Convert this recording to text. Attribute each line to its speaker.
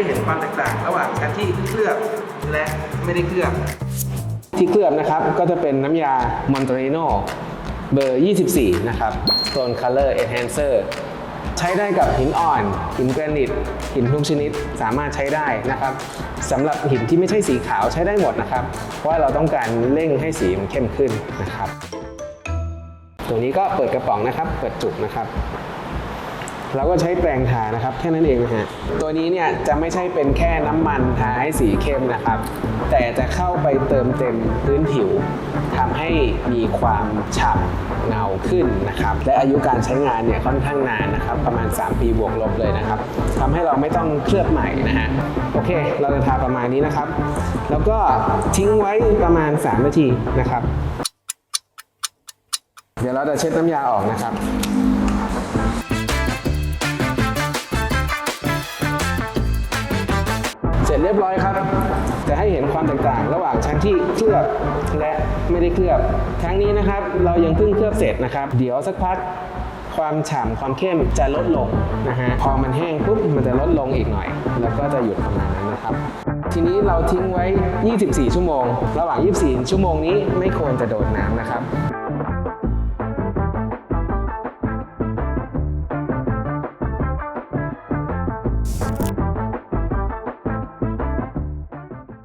Speaker 1: ให้เห็นความแตกต่าง ระหว่างชั้นที่เคลือบและไม่ได้เคลือบ
Speaker 2: ที่เคลือบนะครับก็จะเป็นน้ำยามอน t ต r โนเบอร์ 24 นะครับ Stone Color Enhancer ใช้ได้กับหินอ่อน หินแกรนิต หินทุกชนิดสามารถใช้ได้นะครับสำหรับหินที่ไม่ใช่สีขาวใช้ได้หมดนะครับ เพราะว่าเราต้องการเร่งให้สีมันเข้มขึ้นนะครับตัวนี้ก็เปิดกระป๋องนะครับ เปิดจุกนะครับ เราก็ใช้แปรงทานะครับแค่นั้นเองนะฮะตัวนี้เนี่ยจะไม่ใช่เป็นแค่น้ำมันทาให้สีเข้มนะครับ แต่จะเข้าไปเติมเต็มพื้นผิวทำให้มีความฉ่ำเงาขึ้นนะครับ และอายุการใช้งานเนี่ยค่อนข้างนานนะครับ ประมาณ 3 ปีบวกลบเลยนะครับทำให้เราไม่ต้องเคลือบใหม่นะฮะโอเค เราจะทาประมาณนี้นะครับ แล้วก็ทิ้งไว้ประมาณ 3 นาทีนะครับ เดี๋ยวเราจะเช็ดน้ำยาออกนะครับ จเรียบร้อยครับจะให้เห็นความแตกต่างระหว่างชั้นที่เคลือบและไม่ได้เคลือบทั้งนี้นะครับ เรายังเพิ่งเคลือบเสร็จนะครับ เดี๋ยวสักพักความฉ่ำความเข้มจะลดลงนะฮะ พอมันแห้งปุ๊บมันจะลดลงอีกหน่อย แล้วก็จะหยุดประมาณนั้นนะครับ ทีนี้เราทิ้งไว้ 24 ชั่วโมง ระหว่าง 24 ชั่วโมงนี้ไม่ควรจะโดนน้ำนะครับ